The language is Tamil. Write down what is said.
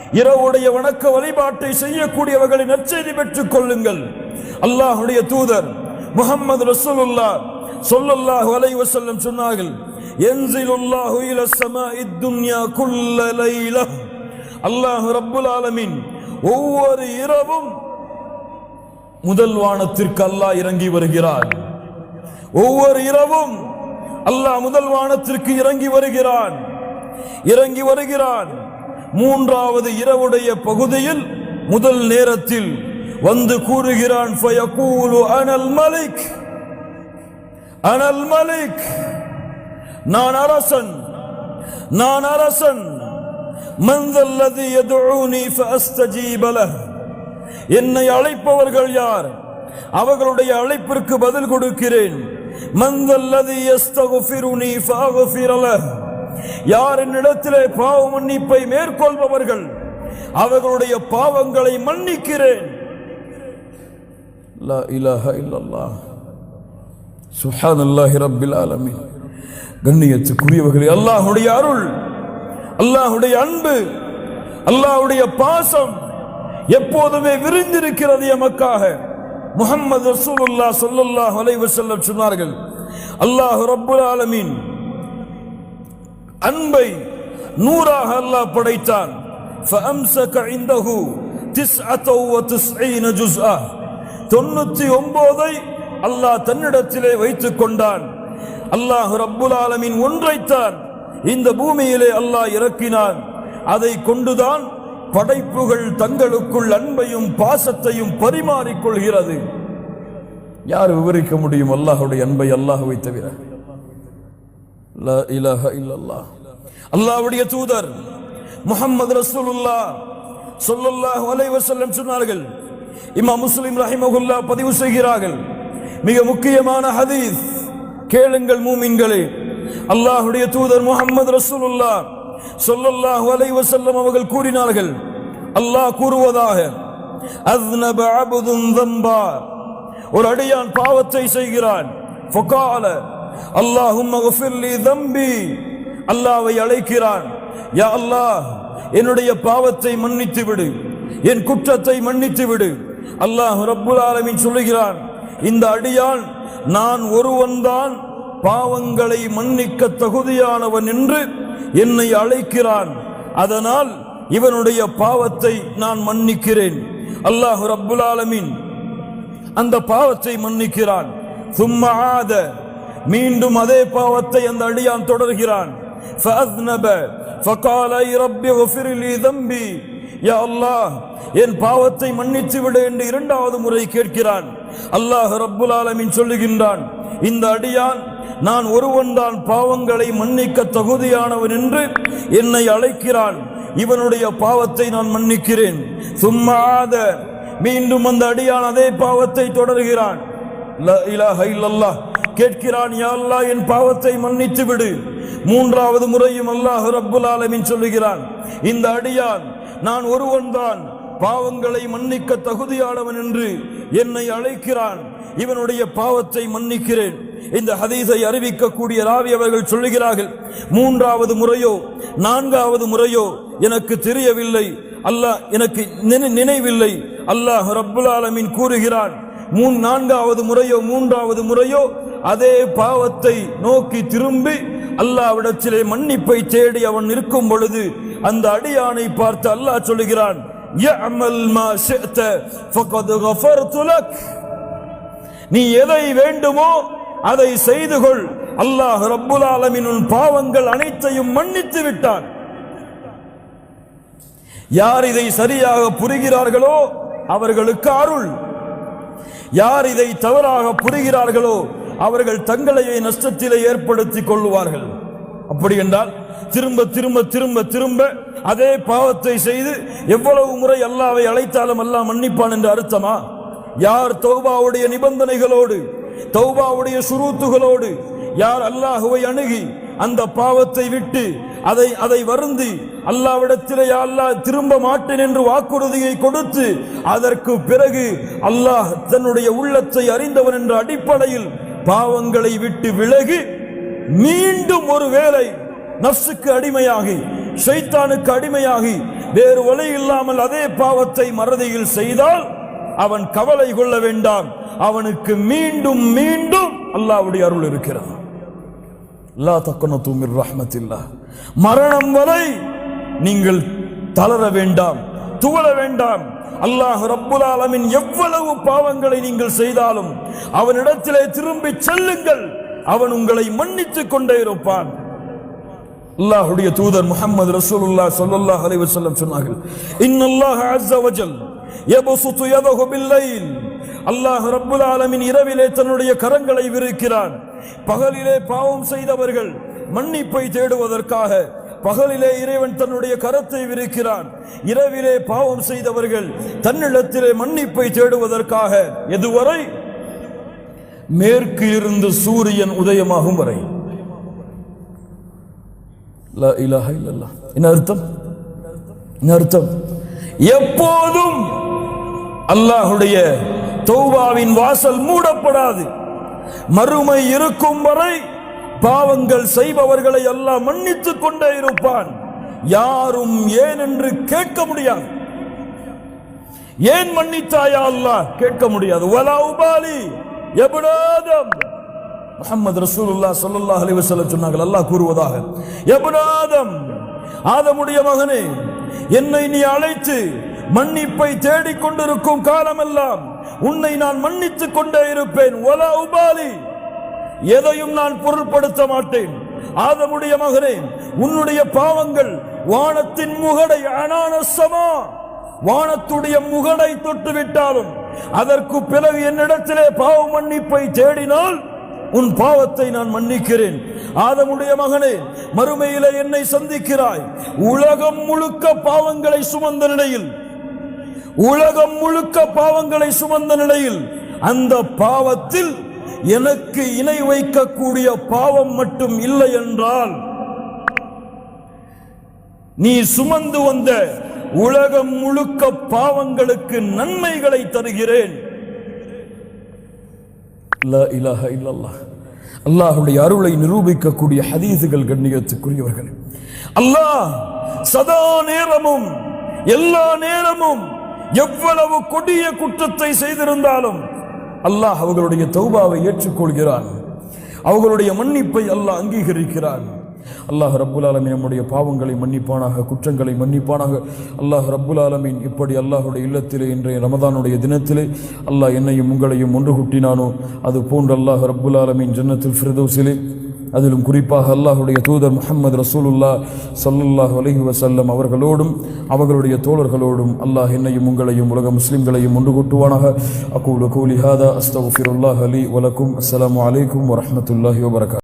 இரவுடைய வணக்க வழிபாட்டை செய்யக்கூடியவர்களை நற்செய்தி பெற்றுக் கொள்ளுங்கள். அல்லாஹுடைய தூதர் முகமது ரசூலுல்லா சொல்லல்லாஹு அலைஹி வஸல்லம் சொன்னார்கள் யன்சிலுல்லாஹு இல ஸமாஇத் துன்யா குல்ல லைல. அல்லாஹ் ரப்புல் ஆலமீன் ஒவ்வொரு இரவும் முதல் வானத்திற்கு அல்லாஹ் இறங்கி வருகிறார். ஒவ்வொரு இரவும் அல்லாஹ் முதல் வானத்திற்கு இறங்கி வருகிறான். இறங்கி வருகிறான். மூன்றாவது இரவுடைய பகுதியில் முதல் நேரத்தில் வந்து கூறுகிறான் அனல் மலிக் அனல் மலிக் நான் அரசன் நான் அரசன் மந்தல்லது யதுஊனி ஃபஅஸ்தஜீப என்னை அழைப்பவர்கள் யார்? அவர்களுடைய அழைப்பிற்கு பதில் கொடுக்கிறேன் மந்தல்லது யஸ்தகுஃபிருனி ஃபஅக்ஃபிர யார் என்னிடத்திலே பாவ மன்னிப்பை மேற்கொள்பவர்கள் அவர்களுடைய பாவங்களை மன்னிக்கிறேன். லா இலாஹ இல்லல்லாஹ். சுப்ஹானல்லாஹி கண்ணியத்துக்குரியவர்களே அல்லாஹுடைய அருள் அல்லாஹுடைய அன்பு அல்லாஹுடைய பாசம் எப்போதுமே விரிந்திருக்கிறது எமக்காக. முகமது ரசூலுல்லாஹ் ஸல்லல்லாஹு அலைஹி சொன்னார்கள் அல்லாஹ் ரப்புல் ஆலமீன் அன்பை நூறாக அல்லாஹ் படைத்தான். தொண்ணூத்தி ஒன்பதை அல்லாஹ் தன்னிடத்திலே வைத்துக் கொண்டான். அல்லாஹ் ரப்புல் ஆலமின் ஒன்றைத்தான் இந்த பூமியிலே அல்லாஹ் இறக்கினான். அதை கொண்டுதான் படைப்புகள் தங்களுக்குள் அன்பையும் பாசத்தையும் பரிமாறிக்கொள்கிறது. யார் விவரிக்க முடியும் அல்லாஹுடைய அன்பை அல்லாஹுவை தவிர? இல்ல இல்ல அல்லாவுடைய தூதர் முகமது ரசூலுல்லா சொல்லல்லாஹ் அலைவர் செல்லம் சொன்னார்கள். இம்மா முஸ்லிம் ரஹிமகுல்லா பதிவு செய்கிறார்கள். மிக முக்கியமான ஹதீஸ் கேளுங்கள் மூமின்களே. அல்லாஹுடைய தூதர் முகமது ரசூலுல்லா ஸல்லல்லாஹு அலைவர் செல்லம் அவர்கள் கூறினார்கள் அல்லாஹ் கூறுவதாக அஸ்னப அபுதும் தம்பா. ஒரு அடியான் பாவத்தை செய்கிறான். ஃபகால அல்லாஹும்ம கஃபிர்லி தம்பி. அல்லாவை அழைக்கிறான். யா அல்லாஹ் என்னுடைய பாவத்தை மன்னித்து விடு. என் குற்றத்தை மன்னித்து விடு. அல்லாஹ் ரப்புல் ஆலமீன் சொல்லுகிறான் இந்த அடியான் நான் ஒருவன்தான் பாவங்களை மன்னிக்க தகுதியானவன் என்று என்னை அழைக்கிறான். அதனால் இவனுடைய பாவத்தை நான் மன்னிக்கிறேன். அல்லாஹ் ரப்புல் ஆலமின் அந்த பாவத்தை மன்னிக்கிறான். சும்மா மீண்டும் அதே பாவத்தை அந்த அடியான் தொடர்கிறான். فأذنب فقال أي رب اغفر لي ذنبي யா அல்லாஹ் என் பாவத்தை மன்னித்து விடு என்று இரண்டாவது முறை கேட்கிறான் அல்லாஹ் ரப்புல் ஆலமீன் சொல்லுகின்றான் இந்த அடியான் நான் ஒருவன்தான் பாவங்களை மன்னிக்க தகுதியானவன் என்று என்னை அழைக்கிறான் இவனுடைய பாவத்தை நான் மன்னிக்கிறேன் சும்மா ஆத மீண்டும் அந்த அடியான் அதே பாவத்தை தொடர்கிறான் லா இலாஹ இல்லல்லாஹ் கேட்கிறான் யா அல்லாஹ் என் பாவத்தை மன்னித்து விடு மூன்றாவது முறையும் அல்லாஹ் ரப்புல் ஆலமின் சொல்லுகிறான் இந்த அடியான் நான் ஒருவன்தான் பாவங்களை மன்னிக்க தகுதியானவன் என்று என்னை அழைக்கிறான் இவனுடைய பாவத்தை மன்னிக்கிறேன். இந்த ஹதீஸை அறிவிக்கக்கூடிய ராவி அவர்கள் சொல்லுகிறார்கள் மூன்றாவது முறையோ நான்காவது முறையோ எனக்கு தெரியவில்லை அல்லாஹ் எனக்கு நினை- நினைவில்லை அல்லாஹ் ரப்புல் ஆலமின் கூறுகிறான் மூன் நான்காவது முறையோ மூன்றாவது முறையோ அதே பாவத்தை நோக்கி திரும்பி அல்லாவிடத்திலே மன்னிப்பை தேடி அவன் இருக்கும் பொழுது அந்த அடியானை பார்த்து அல்லாஹ் சொல்லுகிறான் நீ எதை வேண்டுமோ அதை செய்து கொள். அல்லாஹ் ரப்புல் ஆலமின் உன் பாவங்கள் அனைத்தையும் மன்னித்து விட்டான். யார் இதை சரியாக புரிகிறார்களோ அவர்களுக்கு அருள். யார் இதை தவறாக புரிகிறார்களோ அவர்கள் தங்களையே நஷ்டத்திலே ஏற்படுத்தி கொள்ளுவார்கள். அப்படி என்றால் திரும்ப திரும்ப திரும்ப திரும்ப அதே பாவத்தை செய்து எவ்வளவு முறை அல்லாவை அழைத்தாலும் அல்லாஹ் மன்னிப்பான் என்று அர்த்தமா? யார் தௌபாவுடைய நிபந்தனைகளோடு தௌபாவுடைய சுருத்துகளோடு யார் அல்லாஹுவை அணுகி அந்த பாவத்தை விட்டு அதை அதை வருந்தி அல்லாவிடத்திலே யா அல்லாஹ் திரும்ப மாட்டேன் என்று வாக்குறுதியை கொடுத்து அதற்கு பிறகு அல்லாஹ் தன்னுடைய உள்ளத்தை அறிந்தவன் என்ற அடிப்படையில் பாவங்களை விட்டு விலகி மீண்டும் ஒரு வேலை நஃப்சுக்கு அடிமையாகி சைத்தானுக்கு அடிமையாகி வேறு வழி இல்லாமல் அதே பாவத்தை மறதியில் செய்தால் அவன் கவலை கொள்ள வேண்டாம். அவனுக்கு மீண்டும் மீண்டும் அல்லாஹ்வுடைய அருள் இருக்கிறது. அல்லா தக்கனத்து தூமிர் ரஹ்மத்தில்லா. மரணம் வரை நீங்கள் தளர வேண்டாம் துவள வேண்டாம். அல்லாஹ் ரப்புல் ஆலமின் எவ்வளவு பாவங்களை நீங்கள் செய்தாலும் அவனிடத்திலே திரும்பி செல்லுங்கள். அவன் உங்களை மன்னித்துக் கொண்டே இருப்பான். அல்லாஹுடைய தூதர் முகமது ரசூலுல்லாஹ் ஸல்லல்லாஹு அலைஹி வஸல்லம் சொன்னார்கள் இன்னல்லாஹ் அஸ்ஸ வஜல் யபசுது யதஹு பில்லைல். அல்லாஹ் ரப்புல் ஆலமீன் இரவிலே தன்னுடைய கரங்களை விரிக்கிறான். பகலிலே பாவம் செய்தவர்கள் மன்னிப்பை தேடுவதற்காக பகலிலே இறைவன் தன்னுடைய கரத்தை விரிக்கிறான். இரவிலே பாவம் செய்தவர்கள் தன்னிடத்திலே மன்னிப்பை தேடுவதற்காக எதுவரை? மேற்கு இருந்து சூரியன் உதயமாகும் வரை. லா என்ன அர்த்தம்? என்ன அர்த்தம்? எப்போதும் அல்லாஹுடைய தௌபாவின் வாசல் மூடப்படாது. மறுமை இருக்கும் வரை பாவங்கள் செய்பவர்களை எல்லாம் மன்னித்துக் கொண்டே இருப்பான். யாரும் ஏன் என்று கேட்க முடியாது. ஏன் மன்னித்தாயா அல்லாஹ்? கேட்க முடியாது. வலா உபாலி எபுனாதம். முகமது ரசூலுல்லா ஸல்லல்லாஹு அலைஹி வஸல்லம் சொன்னார்கள் அல்லாஹ் கூறுவதாக எபுனாதம் ஆதமுடைய மகனே என்னை நீ அழைத்து மன்னிப்பை தேடிக் கொண்டிருக்கும் காலமெல்லாம் உன்னை நான் மன்னித்துக் கொண்டே இருப்பேன். வலா உபாலி எதையும் நான் பொருட்படுத்த மாட்டேன். ஆதமுடைய மகனே உன்னுடைய பாவங்கள் வானத்தின் முகடை அனானசமா வானத்துடைய முகடை தொட்டு விட்டாலும் அதற்கு பிறகு என்னிடத்திலே பாவ மன்னிப்பை தேடினால் உன் பாவத்தை நான் மன்னிக்கிறேன். ஆதமுடைய மகனே மறுமையில என்னை சந்திக்கிறாய். உலகம் முழுக்க பாவங்களை சுமந்த நிலையில் உலகம் முழுக்க பாவங்களை சுமந்த நிலையில் அந்த பாவத்தில் எனக்கு இணை வைக்கக்கூடிய பாவம் மட்டும் இல்லை என்றால் நீ சுமந்து வந்த உலகம் முழுக்க பாவங்களுக்கு நன்மைகளை தருகிறேன். அல்லாஹுடைய அருளை நிரூபிக்கக்கூடிய ஹதீசுகள் கண்ணியத்துக்குரியவர்கள். அல்லாஹ் சதா நேரமும் எல்லா நேரமும் எவ்வளவு கொடிய குற்றத்தை செய்திருந்தாலும் அல்லாஹ் அவர்களுடைய தௌபாவை ஏற்றுக்கொள்கிறான். அவர்களுடைய மன்னிப்பை அல்லாஹ் அங்கீகரிக்கிறான். அல்லாஹ் ரப்புல் ஆலமின் நம்முடைய பாவங்களை மன்னிப்பானாக குற்றங்களை மன்னிப்பானாக. அல்லாஹ் ரப்புல் ஆலமின் இப்படி அல்லாஹுடைய இல்லத்திலே இன்றைய ரமதானுடைய தினத்திலே அல்லாஹ் என்னையும் உங்களையும் ஒன்று குட்டினானோ அது போன்று அல்லாஹ் ரப்புல் ஆலமின் ஜன்னத்தில் ஃபிரதோசிலே அதிலும் குறிப்பாக அல்லாஹுடைய தூதர் முஹம்மது ரசூலுல்லா சல்லுல்லாஹ் அலஹி வசல்லம் அவர்களோடும் அவர்களுடைய தோழர்களோடும் அல்லாஹ் என்னையும் உங்களையும் உலக முஸ்லிம்களையும் ஒன்று கூட்டுவானாக. அகூலு கூலிஹாதா அஸ்தஃபிருல்லாஹ் அலி வலக்கும். அஸ்லாம் வலைக்கும் வரமத்துல்லாஹி வபரகா